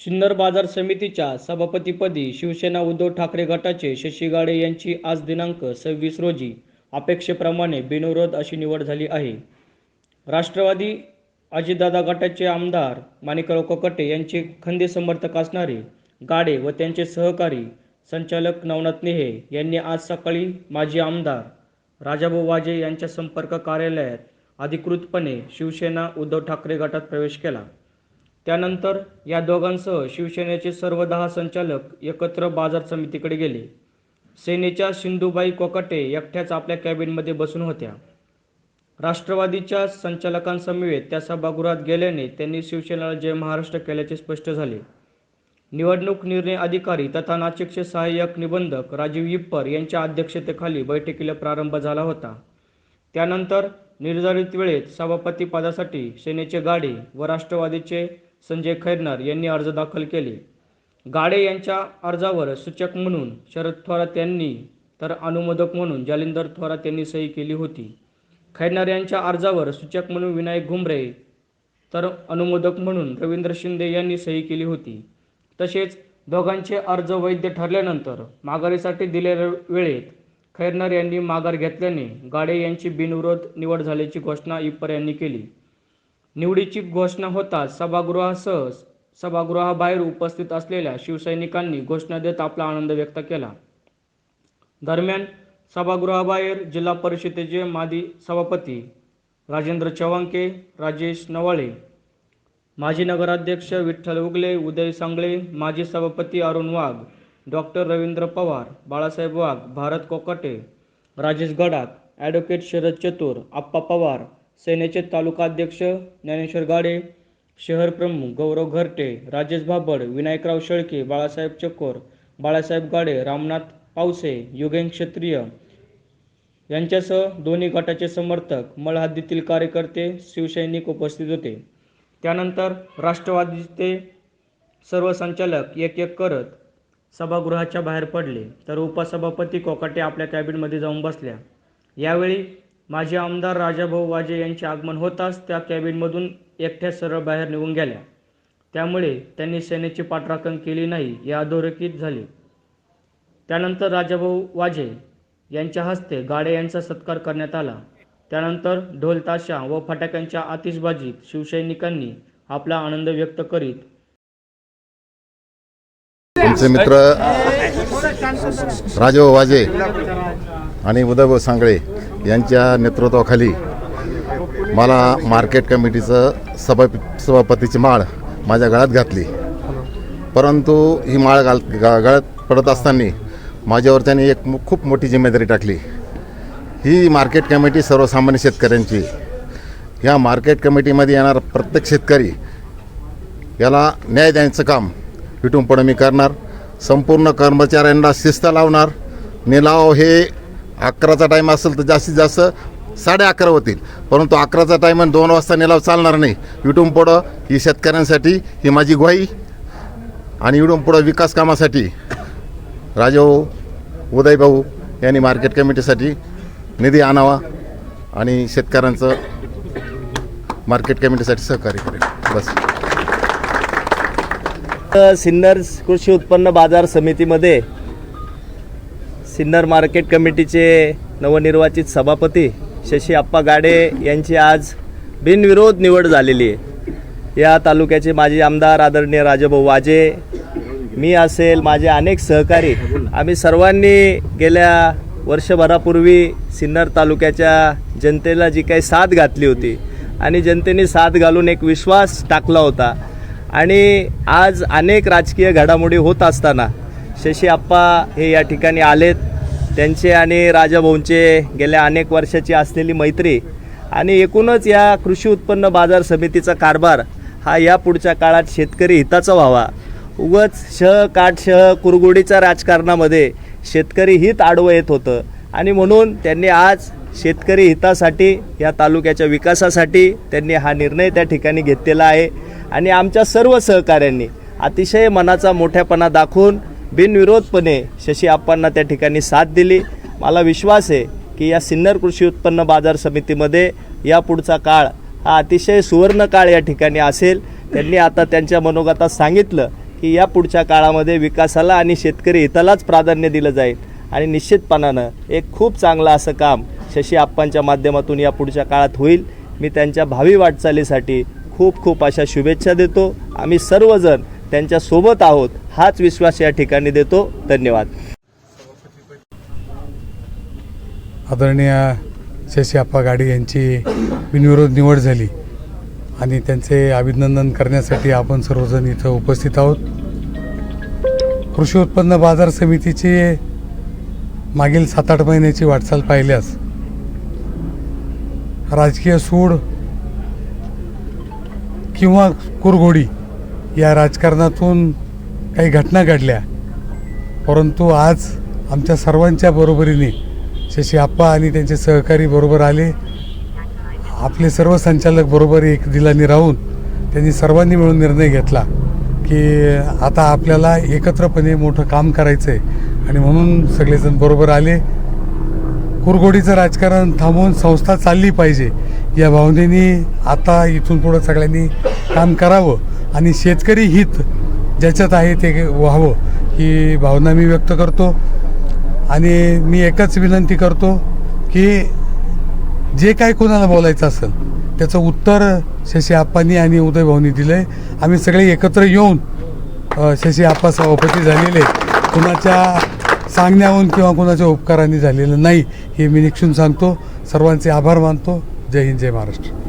सिन्नर बाजार समितीच्या सभापतीपदी शिवसेना उद्धव ठाकरे गटाचे शशी गाडे यांची आज दिनांक सव्वीस रोजी अपेक्षेप्रमाणे बिनविरोध अशी निवड झाली आहे. राष्ट्रवादी अजितदादा गटाचे आमदार माणिकराव कोकटे यांचे खंदे समर्थक असणारे गाडे व त्यांचे सहकारी संचालक नवनाथ नेहे यांनी आज सकाळी माजी आमदार राजाभाऊ वाजे यांच्या संपर्क कार्यालयात अधिकृतपणे शिवसेना उद्धव ठाकरे गटात प्रवेश केला. त्यानंतर या दोघांसह शिवसेनेचे सर्व दहा संचालक एकत्र बाजार समितीकडे गेले. सेनेच्या सिंधुबाई कोकाटे एकट्याच आपल्या कॅबिनमध्ये बसून होत्या. राष्ट्रवादीच्या संचालकांसमवेत त्या सभागृहात गेल्याने त्यांनी शिवसेनेला जय महाराष्ट्र केल्याचे स्पष्ट झाले. निवडणूक निर्णय अधिकारी तथा नाशिकचे सहाय्यक निबंधक राजीव इप्पर यांच्या अध्यक्षतेखाली बैठकीला प्रारंभ झाला होता. त्यानंतर निर्धारित वेळेत सभापती पदासाठी सेनेचे गाडे व राष्ट्रवादीचे संजय खैरनार यांनी अर्ज दाखल केले. गाडे यांच्या अर्जावर सूचक म्हणून शरद थोरात यांनी तर अनुमोदक म्हणून जालिंदर थोरात यांनी सही केली होती. खैरनार यांच्या अर्जावर सूचक म्हणून विनायक घुमरे तर अनुमोदक म्हणून रवींद्र शिंदे यांनी सही केली होती. तसेच दोघांचे अर्ज वैध ठरल्यानंतर माघारीसाठी दिलेल्या वेळेत खैरनार यांनी माघार घेतल्याने गाडे यांची बिनविरोध निवड झाल्याची घोषणा इप्पर यांनी केली. निवडीची घोषणा होताच सभागृहासह सभागृहाबाहेर उपस्थित असलेल्या शिवसैनिकांनी घोषणा देत आपला आनंद व्यक्त केला. दरम्यान सभागृहाबाहेर जिल्हा परिषदेचे माजी सभापती राजेंद्र चव्हाणके राजेश नवाळे माजी नगराध्यक्ष विठ्ठल उगले उदय सांगळे माजी सभापती अरुण वाघ डॉक्टर रवींद्र पवार बाळासाहेब वाघ भारत कोकाटे राजेश गडाख ॲडव्होकेट शरद चतुर आप्पा पवार सेनेचे तालुकाध्यक्ष ज्ञानेश्वर गाडे शहर प्रमुख गौरव घरटे राजेश भाबड विनायकराव शेळके बाळासाहेब चकोर बाळासाहेब गाडे रामनाथ पावसे युगेन क्षत्रिय यांच्यासह दोन्ही गटाचे समर्थक मळहद्दीतील कार्यकर्ते शिवसैनिक उपस्थित होते. त्यानंतर राष्ट्रवादीचे सर्व संचालक एक एक करत सभागृहाच्या बाहेर पडले तर उपसभापती कोकाटे आपल्या कॅबिनमध्ये जाऊन बसल्या. यावेळी माजी आमदार राजाभाऊ वाजे यांचे आगमन होताच त्या कॅबिनमधून एकट्या सरळ बाहेर निघून गेल्या. त्यामुळे त्यांनी सेनेची पाठराखण केली नाही या अधोरेखित झाले. त्यानंतर राजाभाऊ वाजे यांच्या हस्ते गाडे यांचा सत्कार करण्यात आला. त्यानंतर ढोलताशा व फटाक्यांच्या आतिषबाजीत शिवसैनिकांनी आपला आनंद व्यक्त करीत मित्र राजभाऊ वाजे आणि उदय सांगळे यांच्या नेतृत्वाखाली मला मार्केट कमिटीचं सभा सभापतीची माळ माझ्या गळ्यात घातली. परंतु ही माळ घाल गळ्यात पडत असताना माझ्यावर त्यांनी एक खूप मोठी जिम्मेदारी टाकली. ही मार्केट कमिटी सर्वसामान्य शेतकऱ्यांची. या मार्केट कमिटीमध्ये येणारा प्रत्येक शेतकरी याला न्याय द्यायचं काम इथून पुढे मी करणार. संपूर्ण कर्मचाऱ्यांना शिस्त लावणार. निलाव हे अकराचा टाईम असेल तर जास्तीत जास्त साडे अकरा होतील. परंतु अकराचा टाईम आणि दोन वाजता निलाव चालणार नाही. इथून पुढं ही शेतकऱ्यांसाठी ही माझी ग्वाही आणि इथून पुढं विकास कामासाठी राजाभाऊ उदयभाऊ यांनी मार्केट कमिटीसाठी निधी आणावा आणि शेतकऱ्यांचं मार्केट कमिटीसाठी सहकार्य करेल. बस. सिन्नर्स कृषी उत्पन्न बाजार समितीमध्ये सिन्नर मार्केट कमिटीचे नवनिर्वाचित सभापती शशी आप्पा गाडे यांची आज बिनविरोध निवड झालेली आहे. या तालुक्याचे माजी आमदार आदरणीय राजाभाऊ वाजे मी असेल माझे अनेक सहकारी आम्ही सर्वांनी गेल्या वर्षभरापूर्वी सिन्नर तालुक्याच्या जनतेला जी काही साथ घातली होती आणि जनतेने साथ घालून एक विश्वास टाकला होता. आणि आज अनेक राजकीय घडामोडी होत असताना शशी आप्पा हे या ठिकाणी आलेत. त्यांचे आणि राजाभाऊंचे गेल्या अनेक वर्षाची असलेली मैत्री आणि एकूणच या कृषी उत्पन्न बाजार समितीचा कारभार हा या पुढच्या काळात शेतकरी हिताचा व्हावा. उगच शह काट शह कुरगुडीच्या राजकारणामध्ये शेतकरी हित आडवं येत होतं आणि म्हणून त्यांनी आज शेतकरी हितासाठी या तालुक्याच्या विकासासाठी त्यांनी हा निर्णय त्या ठिकाणी घेतलेला आहे. आणि आमच्या सर्व सहकाऱ्यांनी अतिशय मनाचा मोठ्यापणा दाखवून बिनविरोधपणे शशी आप्पांना त्या ठिकाणी साथ दिली. मला विश्वास आहे की या सिन्नर कृषी उत्पन्न बाजार समितीमध्ये या पुढचा काळ हा अतिशय सुवर्ण काळ या ठिकाणी असेल. त्यांनी आता त्यांच्या मनोगतात सांगितलं की या पुढच्या काळामध्ये विकासाला आणि शेतकरी हितालाच प्राधान्य दिलं जाईल. आणि निश्चितपणानं एक खूप चांगलं असं काम शशी आप्पांच्या माध्यमातून या पुढच्या काळात होईल. मी त्यांच्या भावी वाटचालीसाठी खूप खूप अशा शुभेच्छा देतो. आम्ही सर्वजण त्यांच्यासोबत आहोत. हाच विश्वास या ठिकाणी देतो. धन्यवाद. आदरणीय शशी आप्पा गाडे यांची बिनविरोध निवड झाली आणि त्यांचे अभिनंदन करण्यासाठी आपण सर्वजण इथं उपस्थित आहोत. कृषी उत्पन्न बाजार समितीची मागील सात आठ महिन्याची वाटचाल पाहिल्यास राजकीय सूड किंवा कुरघोडी या राजकारणातून काही घटना घडल्या. परंतु आज आमच्या सर्वांच्या बरोबरीने शशी आप्पा आणि त्यांचे सहकारी बरोबर आले. आपले सर्व संचालक बरोबर एक दिलानी राहून त्यांनी सर्वांनी मिळून निर्णय घेतला की आता आपल्याला एकत्रपणे मोठं काम करायचं आहे आणि म्हणून सगळेजण बरोबर आले. कुरघोडीचं राजकारण थांबवून संस्था चालली पाहिजे या भावनेने आता इथून पुढं सगळ्यांनी काम करावं आणि शेतकरी हित ज्याच्यात आहे ते व्हावं ही भावना मी व्यक्त करतो. आणि मी एकच विनंती करतो की जे काय कोणाला बोलायचं असेल त्याचं उत्तर शशी आप्पांनी आणि उदयभाऊनी दिलं आहे आम्ही सगळे एकत्र येऊन शशी आप्पा सभापती झालेले कुणाच्या सांगण्याहून किंवा कुणाच्या उपकारांनी झालेलं नाही हे मी निक्षून सांगतो. सर्वांचे आभार मानतो. जय हिंद जय महाराष्ट्र.